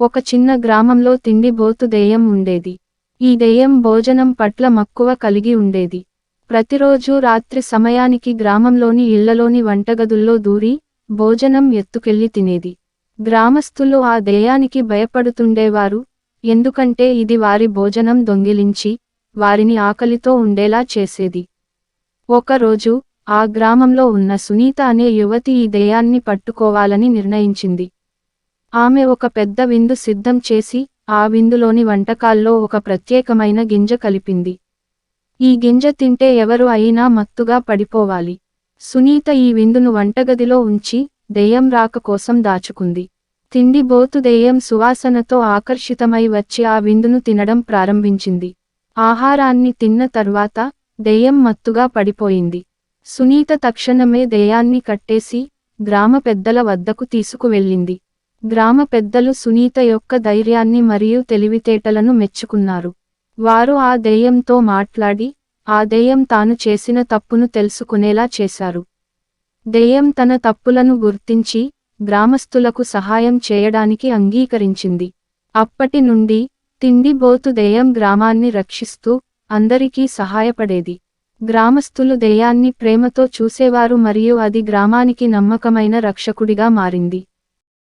ఒక చిన్న గ్రామంలో తిండి బోతు దెయ్యం ఉండేది. ఈ దెయ్యం భోజనం పట్ల మక్కువ కలిగి ఉండేది. ప్రతిరోజూ రాత్రి సమయానికి గ్రామంలోని ఇళ్ళలోని వంటగదుల్లో దూరి భోజనం ఎత్తుకెళ్ళి తినేది. గ్రామస్తులు ఆ దెయ్యానికి భయపడుతుండేవారు ఎందుకంటే ఇది వారి భోజనం దొంగిలించి వారిని ఆకలితో ఉండేలా చేసేది. ఒకరోజు ఆ గ్రామంలో ఉన్న సునీత అనే యువతి ఈ దెయ్యాన్ని పట్టుకోవాలని నిర్ణయించింది. ఆమె ఒక పెద్ద విందు సిద్ధం చేసి ఆ విందులోని వంటకాల్లో ఒక ప్రత్యేకమైన గింజ కలిపింది. ఈ గింజ తింటే ఎవరు అయినా మత్తుగా పడిపోవాలి. సునీత ఈ విందును వంటగదిలో ఉంచి దెయ్యం రాక కోసం దాచుకుంది. తిండి బోతు దెయ్యం సువాసనతో ఆకర్షితమై వచ్చి ఆ విందును తినడం ప్రారంభించింది. ఆహారాన్ని తిన్న తర్వాత దెయ్యం మత్తుగా పడిపోయింది. సునీత తక్షణమే దెయ్యాన్ని కట్టేసి గ్రామ పెద్దల వద్దకు తీసుకువెళ్ళింది. గ్రామ పెద్దలు సునీత యొక్క ధైర్యాన్ని మరియు తెలివితేటలను మెచ్చుకున్నారు. వారు ఆ దెయ్యంతో మాట్లాడి ఆ దెయ్యం తాను చేసిన తప్పును తెలుసుకునేలా చేశారు. దెయ్యం తన తప్పులను గుర్తించి గ్రామస్తులకు సహాయం చేయడానికి అంగీకరించింది. అప్పటి నుండి తిండిబోతు దెయ్యం గ్రామాన్ని రక్షిస్తూ అందరికీ సహాయపడేది. గ్రామస్తులు దెయ్యాన్ని ప్రేమతో చూసేవారు మరియు అది గ్రామానికి నమ్మకమైన రక్షకుడిగా మారింది.